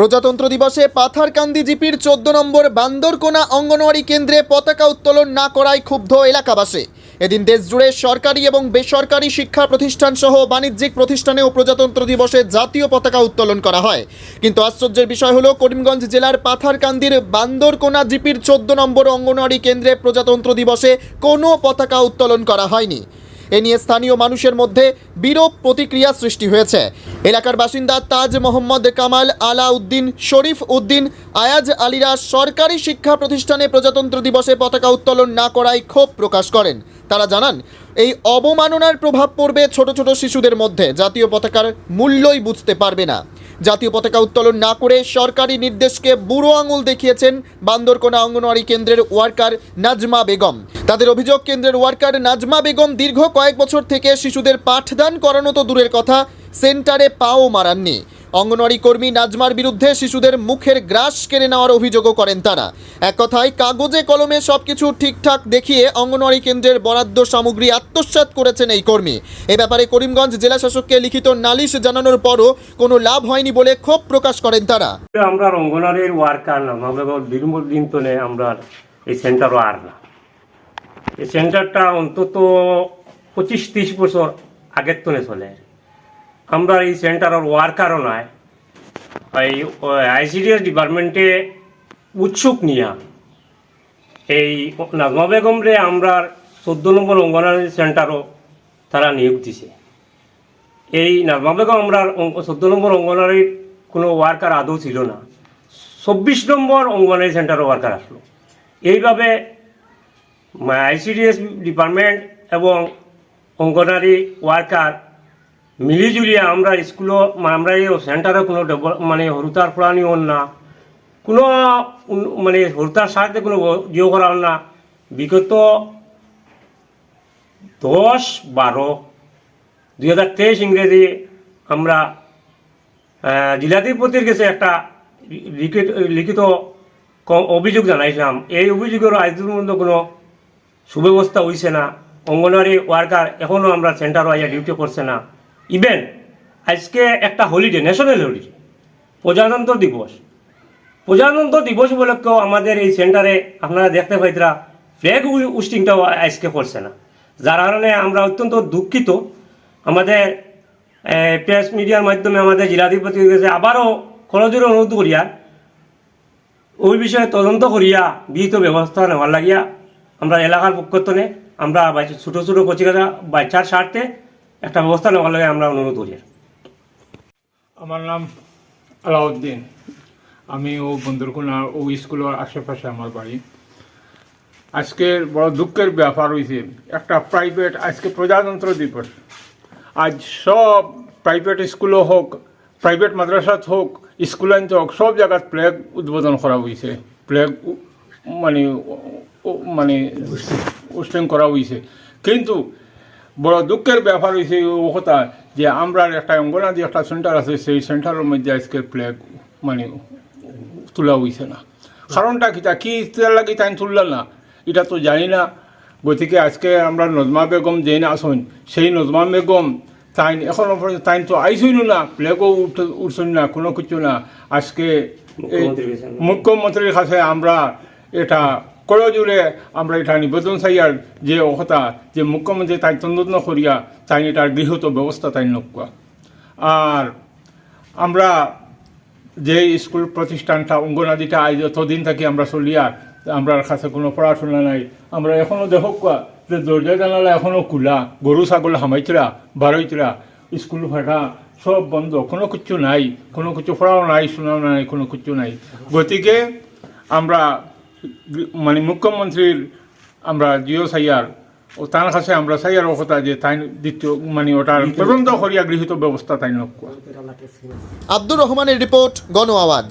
প্রজাতন্ত্র দিবসে পাথারকান্দি জিপির চোদ্দ নম্বর বান্দরকোনা অঙ্গনওয়াড়ি কেন্দ্রে পতাকা উত্তোলন না করায় ক্ষুব্ধ এলাকাবাসী। এদিন দেশজুড়ে সরকারি এবং বেসরকারি শিক্ষা প্রতিষ্ঠান সহ বাণিজ্যিক প্রতিষ্ঠানেও প্রজাতন্ত্র দিবসে জাতীয় পতাকা উত্তোলন করা হয়। কিন্তু আশ্চর্যের বিষয় হলো, করিমগঞ্জ জেলার পাথারকান্দির বান্দরকোনা জিপির চোদ্দ নম্বর অঙ্গনওয়াড়ি কেন্দ্রে প্রজাতন্ত্র দিবসে কোনো পতাকা উত্তোলন করা হয়নি। এ নিয়ে স্থানীয় মানুষের মধ্যে বিরূপ প্রতিক্রিয়া সৃষ্টি হয়েছে। এলাকার বাসিন্দা তাজ মোহাম্মদ কামাল আলা উদ্দিন শরীফ উদ্দিন, আয়াজ আলীরা সরকারি শিক্ষা প্রতিষ্ঠানে প্রজাতন্ত্র দিবসে পতাকা উত্তোলন না করায় ক্ষোভ প্রকাশ করেন। তারা জানান, এই অবমাননার প্রভাব পড়বে ছোট ছোট শিশুদের মধ্যে। জাতীয় পতাকার মূল্যই বুঝতে পারবে না। জাতীয় পতাকা উত্তোলন না করে সরকারি নির্দেশকে বুড়ো আঙুল দেখিয়েছেন বান্দরকোনা অঙ্গনওয়াড়ি কেন্দ্রের ওয়ার্কার নাজমা বেগম। তাদের অভিযোগ, কেন্দ্রের ওয়ার্কার নাজমা বেগম দীর্ঘ কয়েক বছর থেকে শিশুদের পাঠদান করানো তো দূরের কথা, সেন্টারে পাও মারাননি। অঙ্গনওয়াড়ি কর্মী নাজমার বিরুদ্ধে শিশুদের মুখের গ্রাস কেড়ে নেওয়ার অভিযোগও করেন তারা। এক কথায়, কাগজে, কলমে সবকিছু ঠিকঠাক দেখিয়ে অঙ্গনওয়াড়ি কেন্দ্রের বরাদ্দ সামগ্রী আত্মসাৎ করেছেন এই কর্মী। এ ব্যাপারে করিমগঞ্জ জেলা শাসককে লিখিত নালিশ জানানোর পরও কোনো লাভ হয়নি বলে ক্ষোভ প্রকাশ করেন তারা। আমরা অঙ্গনারীর ওয়ার্কার না, আমরা তো নেই আমরা এই আর না। এই সেন্টারটা অন্তত পঁচিশ, ত্রিশ বছর আগের তনে চলে। আমরা এই সেন্টারের ওয়ার্কারও নাই এই আইসিডিএস ডিপার্টমেন্টে উৎসুক নিয়া। এই নাজমা বেগম রে আমরা চোদ্দ নম্বর অঙ্গনারী সেন্টারও তারা নিয়োগ দিছে। এই নাজমা বেগম আমরা চোদ্দ নম্বর অঙ্গনারীর কোনো ওয়ার্কার আদৌ ছিল না। চব্বিশ নম্বর অঙ্গনারী সেন্টার ওয়ার্কার আসলো। এইভাবে আইসিডিএস ডিপার্টমেন্ট এবং অঙ্গনারী ওয়ার্কার মিলিজুলিয়ে আমরা স্কুলও মানে আমরা এই সেন্টারে কোনো মানে হরুতার প্রাণী হন না। কোনো মানে হরুতার সাহায্যে কোনো ইয়ে করা না। বিগত দশ বারো, দুই হাজার তেইশ ইংরেজি আমরা জিলাধিপতির কাছে একটা লিখিত লিখিত অভিযোগ জানাইছিলাম। এই অভিযোগের আজ পর্যন্ত কোনো সুব্যবস্থা হইছে না। অঙ্গনওয়াড়ি ওয়ার্কার এখনও আমরা সেন্টার আইয়া ডিউটি করছে না। ইভেন আজকে একটা হলিডে ন্যাশনাল হলিডে প্রজাতন্ত্র দিবস। প্রজাতন্ত্র দিবস উপলক্ষেও আমাদের এই সেন্টারে আপনারা দেখতে পাইতরা ফ্ল্যাগ উস্টিংটাও আজকে করছে না। যার কারণে আমরা অত্যন্ত দুঃখিত। আমাদের প্রেস মিডিয়ার মাধ্যমে আমাদের জেলাধিপতির কাছে আবারও খরচের অনুরোধ করিয়া ওই বিষয়ে তদন্ত করিয়া বিহিত ব্যবস্থা নেওয়ার লাগিয়া আমরা এলাকার পক্ষতনে আমরা ছোটো ছোটো কচিকাটা বাচ্চার স্বার্থে একটা ব্যবস্থা নেওয়ার লাগে আমরা অনুরোধ করি। আমার নাম আলাউদ্দিন। আমি ও বন্দরকোনার ও স্কুলের আশেপাশে আমার বাড়ি। আজকের বড় দুঃখের ব্যাপার হয়েছে একটা প্রাইভেট আজকে প্রজাতন্ত্র দিবস। আজ সব প্রাইভেট স্কুলও হোক প্রাইভেট মাদ্রাসাত হোক স্কুলান্ত হোক, সব জায়গাত প্লেগ উদ্বোধন করা হয়েছে প্লেগ মানে মানে উস্টেন করা হয়েছে কিন্তু বড় দুঃখের ব্যাপার হয়েছে ও কথা যে আমরা একটা অঙ্গনাদি একটা সেন্টার আছে সেই সেন্টারের মধ্যে আজকে প্লেগ মানে তোলা হয়েছে না। কারণটা কিটা কি তার লাগে তাই তুললাম না? এটা তো জানি না। গতিকে আজকে আমরা নজমা বেগম যে না আসুন সেই নজমা বেগম তাই এখনও পর্যন্ত তাই তো আইসইন না। প্লেগও উঠছেন না কোনো কিছু না। আজকে মুখ্যমন্ত্রীর কাছে আমরা এটা কলো আমরা এটা নিবেদন চাইয়ার যে কথা যে মুখ্যমন্ত্রী তাই তন্ন করিয়া তাই এটার গৃহীত ব্যবস্থা তাই নকুয়া আর আমরা যে স্কুল প্রতিষ্ঠানটা অঙ্গনাদিটা আজ যতদিন থাকি আমরা চলিয়া আমরা কাছে কোনো পড়াশোনা নাই। আমরা এখনও দেখক যে দরজা জানালা এখনও খোলা গরু ছাগল হামাইতরা বারৈতরা স্কুল ফাটা সব বন্ধ, কোনো কিছু নাই, কোনো কিছু পড়াও নাই, শোনাও নাই, কোনো কিছু নাই। গতিকে আমরা মানে মুখ্যমন্ত্রীর আমরা জিও সাইয়ার ও তার কাছে আমরা সাইয়ার কথা যে তাই দ্বিতীয় মানে ওটার তদন্ত করিয়া গৃহীত ব্যবস্থা তাই নকুয়া। আব্দুর রহমানের রিপোর্ট গণ আওয়াজ।